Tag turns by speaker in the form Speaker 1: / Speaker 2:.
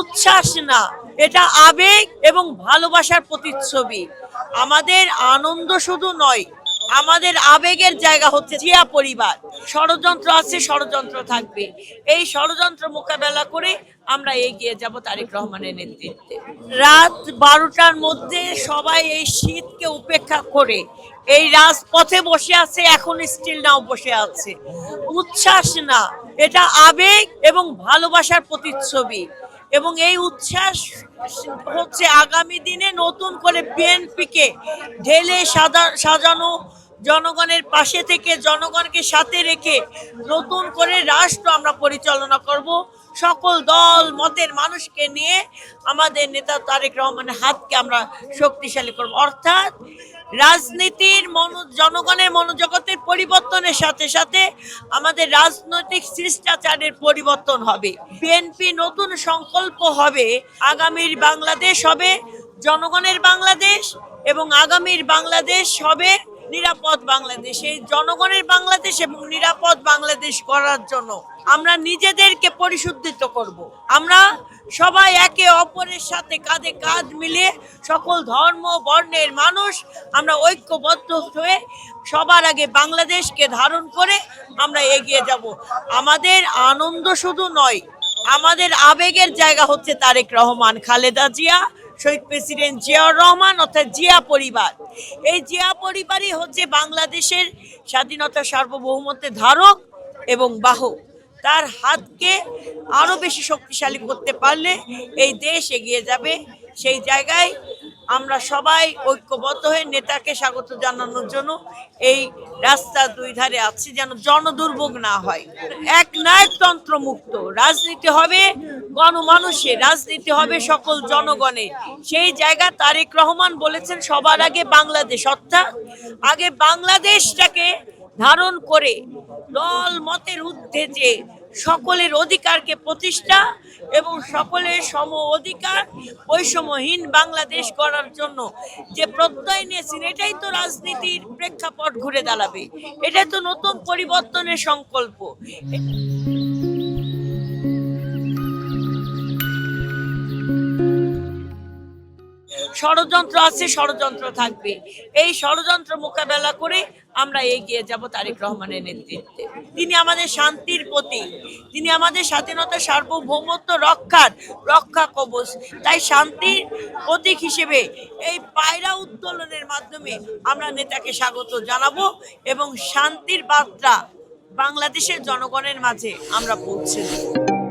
Speaker 1: উচ্ছ্বাস না। এটা আবেগ এবং ভালোবাসার প্রতিচ্ছবি। আমাদের আনন্দ শুধু নয়, আমাদের আবেগের জায়গা হচ্ছে জিয়া পরিবার। ষড়যন্ত্র আছে, ষড়যন্ত্র থাকবে। এই ষড়যন্ত্র মোকাবেলা করে আমরা এগিয়ে যাব তারেক রহমানের নেতৃত্বে। রাত বারোটার মধ্যে সবাই এই শীতকে উপেক্ষা করে, এই রাজপথে বসে আছে, এখন স্টিল নাও বসে আছে। উচ্ছ্বাস না, এটা আবেগ এবং ভালোবাসার প্রতিচ্ছবি। এবং এই উচ্ছ্বাস হচ্ছে আগামী দিনে নতুন করে বিএনপিকে ঢেলে সাজা, সাজানো, জনগণের পাশে থেকে জনগণকে সাথে রেখে নতুন করে রাষ্ট্র আমরা পরিচালনা করব। সকল দল, মতের মানুষকে নিয়ে আমাদের নেতা তারেক রহমানের হাতকে আমরা শক্তিশালী করব। অর্থাৎ রাজনীতির মনো, জনগণের মনোজগতের পরিবর্তনের সাথে সাথে আমাদের রাজনৈতিক শিষ্টাচারের পরিবর্তন হবে। বিএনপি নতুন সংকল্প হবে, আগামীর বাংলাদেশ হবে, জনগণের বাংলাদেশ এবং আগামীর বাংলাদেশ হবে নিরাপদ বাংলাদেশ এই জনগণের বাংলাদেশ এবং নিরাপদ বাংলাদেশ করার জন্য আমরা নিজেদেরকে পরিশুদ্ধিত করব। আমরা সবাই একে অপরের সাথে কাঁধে কাঁধ মিলিয়ে সকল ধর্ম, বর্ণের মানুষ আমরা ঐক্যবদ্ধ হয়ে সবার আগে বাংলাদেশকে ধারণ করে আমরা এগিয়ে যাব আমাদের আনন্দ শুধু নয়, আমাদের আবেগের জায়গা হচ্ছে তারেক রহমান, খালেদা জিয়া শহীদ প্রেসিডেন্ট জিয়াউর রহমান অর্থাৎ জিয়া পরিবার। এই জিয়া পরিবারই হচ্ছে বাংলাদেশের স্বাধীনতা সার্বভৌমত্বের ধারক এবং বাহক। তার হাতকে আরও বেশি শক্তিশালী করতে পারলে এই দেশ এগিয়ে যাবে। সেই জায়গায় আমরা সবাই ঐক্যবদ্ধ হয়ে নেতাকে স্বাগত জানানোর জন্য এই রাস্তা দুই ধারে আছি, যেন জনদুর্ভোগ না হয়। এক নায়কতন্ত্র মুক্ত। রাজনীতি হবে গণমানুষের রাজনীতি হবে সকল জনগণের। সেই জায়গা তারেক রহমান বলেছেন, সবার আগে বাংলাদেশ। অর্থাৎ আগে বাংলাদেশটাকে ধারণ করে দল মতের ঊর্ধ্বে যে সকলের অধিকারকে প্রতিষ্ঠা এবং সকলের সম অধিকার বৈষম্যহীন বাংলাদেশ করার জন্য যে প্রত্যয় নিয়েছেন, এটাই তো রাজনীতির প্রেক্ষাপট ঘুরে দাঁড়াবে। এটাই তো নতুন পরিবর্তনের সংকল্প। ষড়যন্ত্র আছে, ষড়যন্ত্র থাকবে। এই ষড়যন্ত্র মোকাবেলা করে আমরা এগিয়ে যাব তারেক রহমানের নেতৃত্বে। তিনি আমাদের শান্তির প্রতীক। তিনি আমাদের স্বাধীনতা সার্বভৌমত্ব রক্ষার রক্ষা কবচ। তাই শান্তির প্রতীক হিসেবে এই পায়রা উত্তোলনের মাধ্যমে আমরা নেতাকে স্বাগত জানাব এবং শান্তির বার্তা বাংলাদেশের জনগণের মাঝে আমরা পৌঁছে দেব।